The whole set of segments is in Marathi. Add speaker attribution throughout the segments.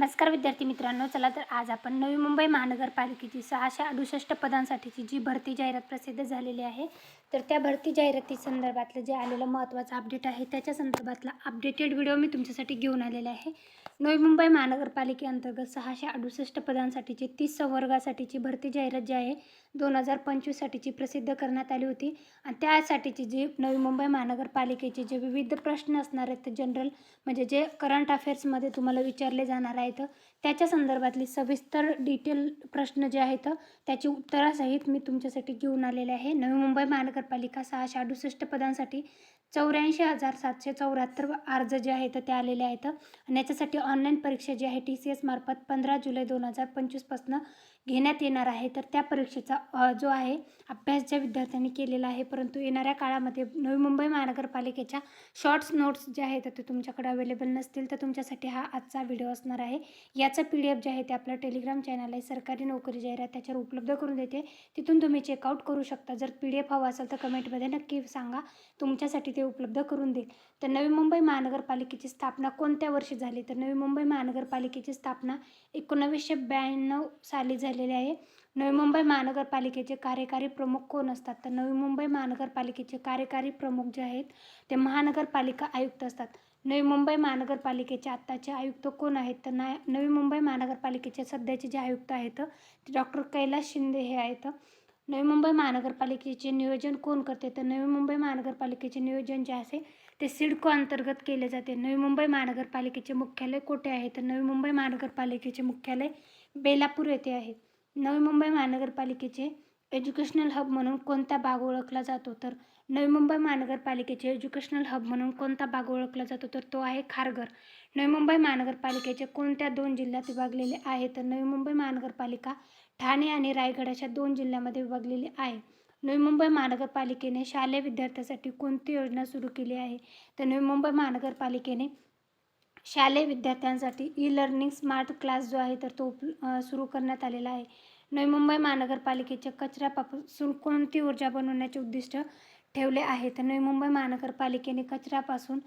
Speaker 1: नमस्कार विद्यार्थी मित्रांनो चला तर आज आपण नवी मुंबई महानगरपालिकेची सहाशे अडुसष्ट पदांसाठीची जी भरती जाहिरात प्रसिद्ध झालेली आहे तर त्या भरती जाहिराती संदर्भातलं जे आलेलं महत्त्वाचं अपडेट आहे त्याच्या संदर्भातला अपडेटेड व्हिडिओ मी तुमच्यासाठी घेऊन आलेला आहे. नवी मुंबई महानगरपालिकेअंतर्गत सहाशे अडुसष्ट पदांसाठीची तीस संवर्गासाठीची भरती जाहिरात जी आहे दोन हजार पंचवीससाठीची प्रसिद्ध करण्यात आली होती. आणि त्यासाठीची जी नवी मुंबई महानगरपालिकेचे जे विविध प्रश्न असणार आहेत ते जनरल म्हणजे जे करंट अफेअर्समध्ये तुम्हाला विचारले जाणार आहेत त्याच्या संदर्भातली सविस्तर डिटेल प्रश्न जे आहेत त्याची उत्तरासहित मी तुमच्यासाठी घेऊन आलेले आहे. नवी मुंबई महानगरपालिका सहाशे अडुसष्ट पदांसाठी चौऱ्याऐंशी हजार सातशे चौऱ्याहत्तर अर्ज जे आहेत ते आलेले आहेत. आणि याच्यासाठी ऑनलाईन परीक्षा जी आहे टी सी एस मार्फत पंधरा जुलै दोन हजार पंचवीसपासून घेण्यात येणार आहे. तर त्या परीक्षेचा जो आहे अभ्यास ज्या विद्यार्थ्यांनी केलेला आहे परंतु येणाऱ्या काळामध्ये नवी मुंबई महानगरपालिकेच्या शॉर्ट्स नोट्स जे आहेत ते तुमच्याकडे अवेलेबल नसतील तर तुमच्यासाठी हा आजचा व्हिडिओ असणार आहे. याचं पी डी एफ जे आहे ते आपलं टेलिग्राम चॅनल आहे सरकारी नोकरी जाहिरात त्याच्यावर उपलब्ध करून देते. तिथून तुम्ही चेकआउट करू शकता. जर पी डी एफ हवा असेल तर कमेंटमध्ये नक्की सांगा. तुमच्यासाठी ते उपलब्ध करून देईल. तर नवी मुंबई महानगरपालिकेची स्थापना कोणत्या वर्षी झाली? तर नवी मुंबई महानगरपालिकेची स्थापना एकोणावीसशे ब्याण्णव साली झालेली आहे. नवी मुंबई महानगरपालिकेचे कार्यकारी प्रमुख कोण असतात? तर नवी मुंबई महानगरपालिकेचे कार्यकारी प्रमुख जे आहेत ते महानगरपालिका आयुक्त असतात. नवी मुंबई महानगरपालिकेचे आत्ताचे आयुक्त कोण आहेत? तर ना नवी मुंबई महानगरपालिकेचे सध्याचे जे आयुक्त आहेत ते डॉक्टर कैलास शिंदे हे आहेत. नवी मुंबई महानगरपालिकेचे नियोजन कोण करते? तर नवी मुंबई महानगरपालिकेचे नियोजन जे आहे ते सिडको अंतर्गत केले जाते. नवी मुंबई महानगरपालिकेचे मुख्यालय कोठे आहे? तर नवी मुंबई महानगरपालिकेचे मुख्यालय बेलापूर येथे आहे. नवी मुंबई महानगरपालिकेचे एज्युकेशनल हब म्हणून कोणता भाग ओळखला जातो? तर नवी मुंबई महानगरपालिकेचे एज्युकेशनल हब म्हणून कोणता भाग ओळखला जातो? तर तो आहे खारघर. नवी मुंबई महानगरपालिकेचे कोणत्या दोन जिल्ह्यात विभागलेले आहे? तर नवी मुंबई महानगरपालिका ठाणे आणि रायगड अशा दोन जिल्ह्यामध्ये विभागलेली आहे. नवी मुंबई महानगरपालिकेने शालेय विद्यार्थ्यांसाठी कोणती योजना सुरू केली आहे? तर नवी मुंबई महानगरपालिकेने शालेय विद्यार्थ्यांसाठी ई लर्निंग स्मार्ट क्लास जो आहे तर तो उप सुरू करण्यात आलेला आहे. नवी मुंबई महानगरपालिकेच्या कचऱ्यापासून कोणती ऊर्जा बनवण्याचे उद्दिष्ट ठेवले आहे? तर नवी मुंबई महानगरपालिकेने कचऱ्यापासून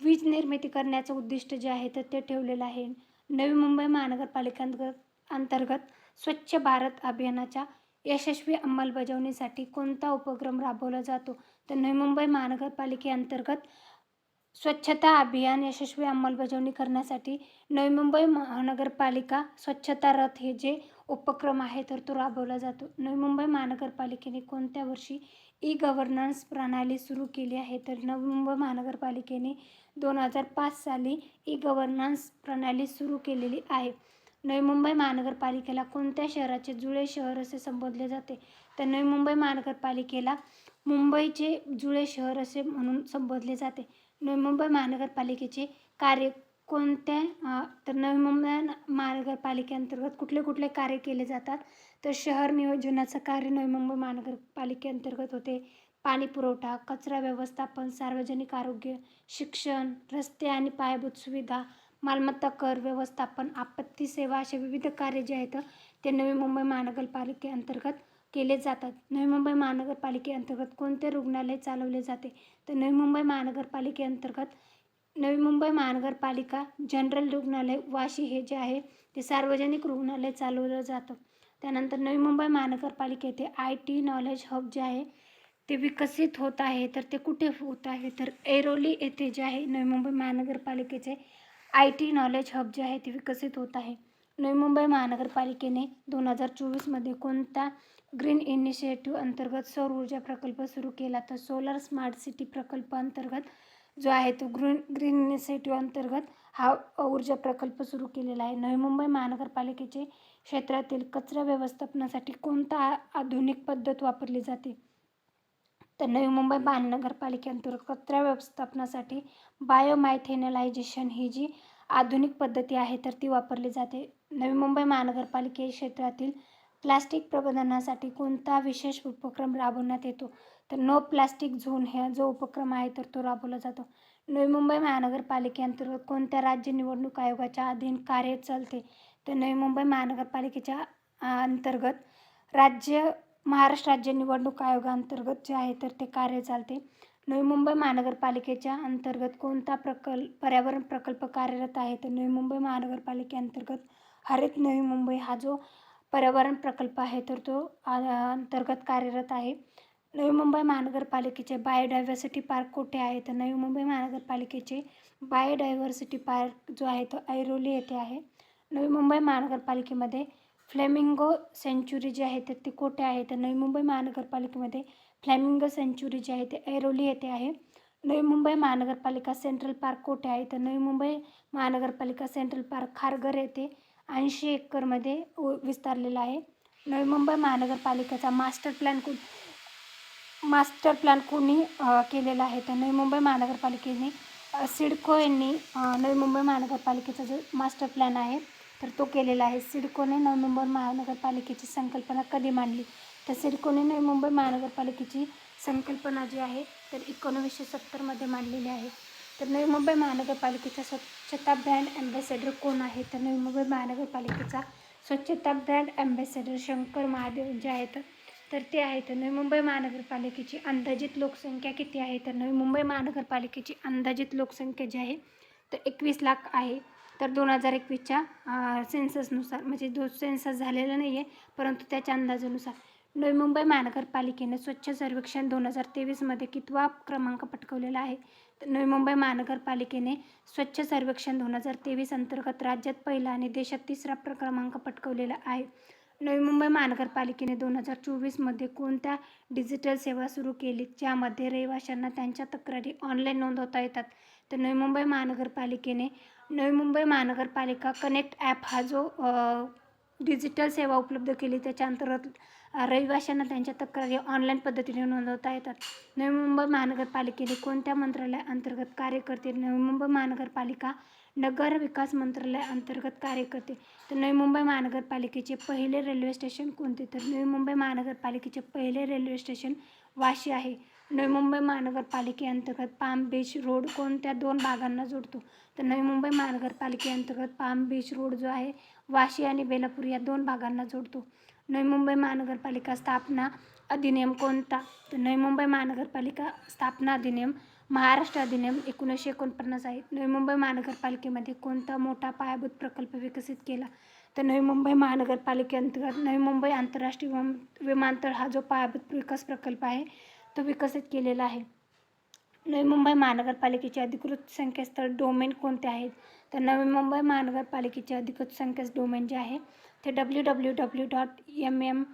Speaker 1: वीज निर्मिती करण्याचं उद्दिष्ट जे आहे तर ते ठेवलेलं आहे. नवी मुंबई महानगरपालिकांतर्गत अंतर्गत स्वच्छ भारत अभियानाच्या यशस्वी अंमलबजावणीसाठी कोणता उपक्रम राबवला जातो? तर नवी मुंबई महानगरपालिकेअंतर्गत स्वच्छता अभियान यशस्वी अंमलबजावणी करण्यासाठी नवी मुंबई महानगरपालिका स्वच्छता रथ हे जे उपक्रम आहे तर तो राबवला जातो. नवी मुंबई महानगरपालिकेने कोणत्या वर्षी ई गव्हर्नन्स प्रणाली सुरू केली आहे तर नवी मुंबई महानगरपालिकेने दोन हजार पाच साली ई गव्हर्नन्स प्रणाली सुरू केलेली आहे. नवी मुंबई महानगरपालिकेला कोणत्या शहराचे जुळे शहर असे संबोधले जाते? तर नवी मुंबई महानगरपालिकेला मुंबईचे जुळे शहर असे म्हणून संबोधले जाते. नवी मुंबई महानगरपालिकेचे कार्य कोणत्या तर नवी मुंबई महानगरपालिकेअंतर्गत कुठले कुठले कार्य केले जातात? तर शहर नियोजनाचं कार्य नवी मुंबई महानगरपालिकेअंतर्गत होते. पाणी पुरवठा कचरा व्यवस्थापन सार्वजनिक आरोग्य शिक्षण रस्ते आणि पायाभूत सुविधा मालमत्ता कर व्यवस्थापन आपत्ती सेवा असे विविध कार्य जे आहेत ते नवी मुंबई महानगरपालिकेअंतर्गत केले जातात. नवी मुंबई महानगरपालिकेअंतर्गत कोणते रुग्णालय चालवले जाते? तर नवी मुंबई महानगरपालिकेअंतर्गत नवी मुंबई महानगरपालिका जनरल रुग्णालय वाशी हे जे आहे ते सार्वजनिक रुग्णालय चालवलं जातं. त्यानंतर नवी मुंबई महानगरपालिका येथे आय टी नॉलेज हब जे आहे ते विकसित होत आहे. तर ते कुठे होत आहे? तर ऐरोली येथे जे आहे नवी मुंबई महानगरपालिकेचे आय टी नॉलेज हब जे आहे ते विकसित होत आहे. नवी मुंबई महानगरपालिकेने दोन हजार चोवीसमध्ये कोणता ग्रीन इनिशिएटिव्ह अंतर्गत सौर ऊर्जा प्रकल्प सुरू केला? तर सोलर स्मार्ट सिटी प्रकल्प अंतर्गत जो आहे तो ग्रीन ग्रीन इनिशिएटिव्ह अंतर्गत हा ऊर्जा प्रकल्प सुरू केलेला आहे. नवी मुंबई महानगरपालिकेचे क्षेत्रातील कचरा व्यवस्थापनासाठी कोणता आधुनिक पद्धत वापरली जाते? तर नवी मुंबई महानगरपालिकेअंतर्गत कचरा व्यवस्थापनासाठी बायोमायथेनलायझेशन ही जी आधुनिक पद्धती आहे तर ती वापरली जाते. नवी मुंबई महानगरपालिके क्षेत्रातील प्लास्टिक प्रबंधनासाठी कोणता विशेष उपक्रम राबवण्यात येतो? तर नो प्लास्टिक झोन हा जो उपक्रम आहे तर तो राबवला जातो. नवी मुंबई महानगरपालिकेअंतर्गत कोणत्या राज्य निवडणूक आयोगाच्या अधीन कार्य चालते? तर नवी मुंबई महानगरपालिकेच्या अंतर्गत राज्य महाराष्ट्र राज्य निवडणूक आयोगाअंतर्गत जे आहे तर ते कार्य चालते. नवी मुंबई महानगरपालिकेच्या अंतर्गत कोणता प्रकल्प पर्यावरण प्रकल्प कार्यरत आहे? तर नवी मुंबई महानगरपालिकेअंतर्गत हरित नवी मुंबई हा जो पर्यावरण प्रकल्प आहे तर तो अंतर्गत कार्यरत आहे. नवी मुंबई महानगरपालिकेचे बायोडायव्हर्सिटी पार्क कुठे आहे? तर नवी मुंबई महानगरपालिकेचे बायोडायव्हर्सिटी पार्क जो आहे तो ऐरोली येथे आहे. नवी मुंबई महानगरपालिकेमध्ये फ्लेमिंगो सेंच्युरी जी आहे तर ती कुठे आहे? तर नवी मुंबई महानगरपालिकेमध्ये फ्लॅमिंगो सेंच्युरी जी आहे ते ऐरोली येथे आहे. नवी मुंबई महानगरपालिका सेंट्रल पार्क कुठे आहे? तर नवी मुंबई महानगरपालिका सेंट्रल पार्क खारघर येथे ऐंशी एकरमध्ये उ- विस्तारलेला आहे. नवी मुंबई महानगरपालिकेचा मास्टर प्लॅन कु मास्टर प्लॅन कोणी केलेला आहे तर नवी मुंबई महानगरपालिकेने सिडको यांनी नवी मुंबई महानगरपालिकेचा जो मास्टर प्लॅन आहे तर तो केलेला आहे. सिडकोने नवी मुंबई महानगरपालिकेची संकल्पना कधी मांडली? तर सिडकोने नवी मुंबई महानगरपालिकेची संकल्पना जी आहे तर एकोणवीसशे सत्तरमध्ये मांडलेली आहे. तर नवी मुंबई महानगरपालिकेचा स्वच्छता ब्रँड ॲम्बॅसेडर कोण आहे तर नवी मुंबई महानगरपालिकेचा स्वच्छता ब्रँड ॲम्बॅसेडर शंकर महादेव जे आहेत तर ते आहेत. नवी मुंबई महानगरपालिकेची अंदाजित लोकसंख्या किती आहे? तर नवी मुंबई महानगरपालिकेची अंदाजित लोकसंख्या जी आहे तर एकवीस लाख आहे. तर दोन हजार एकवीसच्या सेन्ससनुसार म्हणजे जो सेन्सस झालेला नाही आहे परंतु त्याच्या अंदाजानुसार नवी मुंबई महानगरपालिकेने स्वच्छ सर्वेक्षण दोन हजार तेवीसमध्ये कितवा क्रमांक पटकवलेला आहे? नवी मुंबई महानगरपालिकेने स्वच्छ सर्वेक्षण दोन हजार तेवीस अंतर्गत राज्यात पहिला आणि देशात तिसरा क्रमांक पटकवलेला आहे. नवी मुंबई महानगरपालिकेने दोन हजार चोवीसमध्ये कोणत्या डिजिटल सेवा सुरू केली? ज्यामध्ये रहिवाशांना त्यांच्या तक्रारी ऑनलाईन नोंदवता येतात. तर नवी मुंबई महानगरपालिकेने नवी मुंबई महानगरपालिका कनेक्ट ॲप हा जो डिजिटल सेवा उपलब्ध केली त्याच्या अंतर्गत रहिवाशांना त्यांच्या तक्रारी ऑनलाईन पद्धतीने नोंदवता येतात. नवी मुंबई महानगरपालिकेने कोणत्या मंत्रालयाअंतर्गत कार्य करते? नवी मुंबई महानगरपालिका नगर विकास मंत्रालय अंतर्गत कार्य करते. तर नवी मुंबई महानगरपालिकेचे पहिले रेल्वे स्टेशन कोणते? तर नवी मुंबई महानगरपालिकेचे पहिले रेल्वे स्टेशन वाशी आहे. नवी मुंबई महानगरपालिकेअंतर्गत पाम बीच रोड कोणत्या दोन भागांना जोडतो? तर नवी मुंबई महानगरपालिकेअंतर्गत पाम बीच रोड जो आहे वाशी आणि बेलापूर या दोन भागांना जोडतो. नवी मुंबई महानगरपालिका स्थापना अधिनियम कोणता? तर नवी मुंबई महानगरपालिका स्थापना अधिनियम महाराष्ट्र अधिनियम एकोणीसशे एकोणपन्नास आहे. नवी मुंबई महानगरपालिकेमध्ये कोणता मोठा पायाभूत प्रकल्प विकसित केला? तर नवी मुंबई महानगरपालिकेअंतर्गत नवी मुंबई आंतरराष्ट्रीय विमान विमानतळ हा जो पायाभूत विकास प्रकल्प आहे तो विकसित केलेला आहे. नवी मुंबई महानगरपालिकेचे अधिकृत संकेतस्थळ डोमेन कोणते आहेत? तर नवी मुंबई महानगरपालिकेचे अधिकृत संकेत डोमेन जे आहे ते W W W dot M M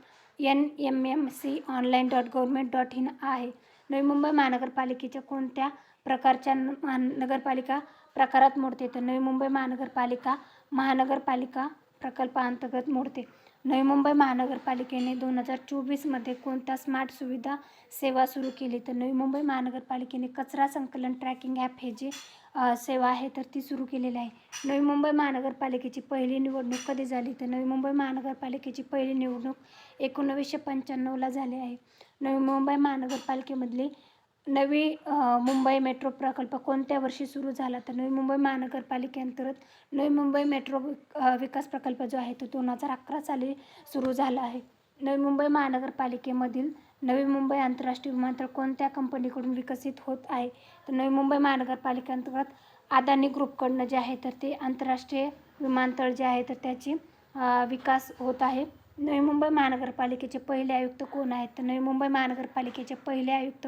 Speaker 1: N M M C online dot government dot in आहे. नवी मुंबई महानगरपालिकेच्या कोणत्या प्रकारच्या न- नगरपालिका प्रकारात मोडते? तर नवी मुंबई महानगरपालिका महानगरपालिका प्रकल्पाअंतर्गत मोडते. नवी मुंबई महानगरपालिकेने दोन हजार चोवीसमध्ये कोणत्या स्मार्ट सुविधा सेवा सुरू केली? तर नवी मुंबई महानगरपालिकेने कचरा संकलन ट्रॅकिंग ॲप हे जे सेवा आहे तर ती सुरू केलेली आहे. नवी मुंबई महानगरपालिकेची पहिली निवडणूक कधी झाली तर नवी मुंबई महानगरपालिकेची पहिली निवडणूक एकोणवीसशे पंच्याण्णवला झाली आहे. नवी मुंबई महानगरपालिकेमधली नवी मुंबई मेट्रो प्रकल्प कोणत्या वर्षी सुरू झाला तर नवी मुंबई महानगरपालिकेअंतर्गत नवी मुंबई मेट्रो विक- विकास प्रकल्प जो आहे तो दोन हजार अकरा साली सुरू झाला आहे. नवी मुंबई महानगरपालिकेमधील नवी मुंबई आंतरराष्ट्रीय विमानतळ कोणत्या कंपनीकडून विकसित होत आहे? तर नवी मुंबई महानगरपालिकेअंतर्गत अदानी ग्रुपकडनं जे आहे तर ते आंतरराष्ट्रीय विमानतळ जे आहे तर त्याची विकास होत आहे. नवी मुंबई महानगरपालिकेचे पहिले आयुक्त कोण आहेत? तर नवी मुंबई महानगरपालिकेचे पहिले आयुक्त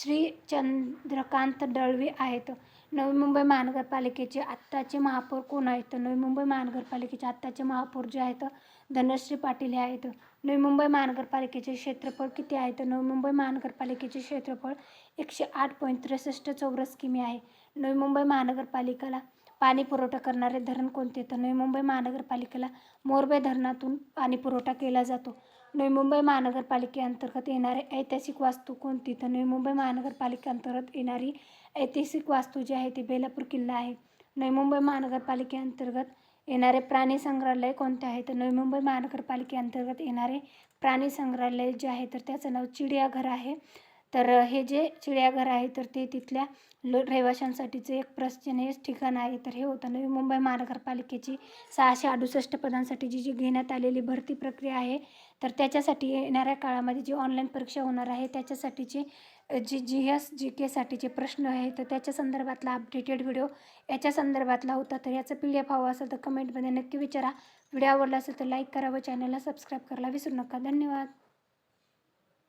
Speaker 1: श्री चंद्रकांत दळवी आहेत. नवी मुंबई महानगरपालिकेचे आत्ताचे महापौर कोण आहेत? तर नवी मुंबई महानगरपालिकेचे आत्ताचे महापौर जे आहेत धनश्री पाटील हे आहेत. नवी मुंबई महानगरपालिकेचे क्षेत्रफळ किती आहे? तर नवी मुंबई महानगरपालिकेचे क्षेत्रफळ एकशे आठ पॉईंट त्रेसष्ट चौरस किमी आहे. नवी मुंबई महानगरपालिकेला पाणी पुरवठा करणारे धरण कोणते? तर नवी मुंबई महानगरपालिकेला मोरबे धरणातून पाणी पुरवठा केला जातो. नवी मुंबई महानगरपालिकेअंतर्गत येणारे ऐतिहासिक वास्तू कोणती? तर नवी मुंबई महानगरपालिकेअंतर्गत येणारी ऐतिहासिक वास्तू जी आहे ती बेलापूर किल्ला आहे. नवी मुंबई महानगरपालिकेअंतर्गत येणारे प्राणी संग्रहालय कोणते आहे? तर नवी मुंबई महानगरपालिकेअंतर्गत येणारे प्राणी संग्रहालय जे आहे तर त्याचं नाव चिडियाघर आहे. तर हे जे चिडियाघर आहे तर ते तिथल्या लो रहिवाशांसाठीचं एक प्रश्चनीय ठिकाण आहे. तर हे होतं नवी मुंबई महानगरपालिकेची सहाशे अडुसष्ट पदांसाठी जी जी घेण्यात आलेली भरती प्रक्रिया आहे. तर त्याच्यासाठी येणाऱ्या काळामध्ये जी ऑनलाईन परीक्षा होणार आहे त्याच्यासाठीची जी जी एस जी केसाठीचे प्रश्न आहे तर त्याच्या संदर्भातला अपडेटेड व्हिडिओ याच्या संदर्भातला होता. तर याचं पी डी एफ हवं असेल तर कमेंटमध्ये नक्की विचारा. व्हिडिओ आवडला असेल तर लाईक करा व चॅनलला सबस्क्राईब करायला विसरू नका. धन्यवाद.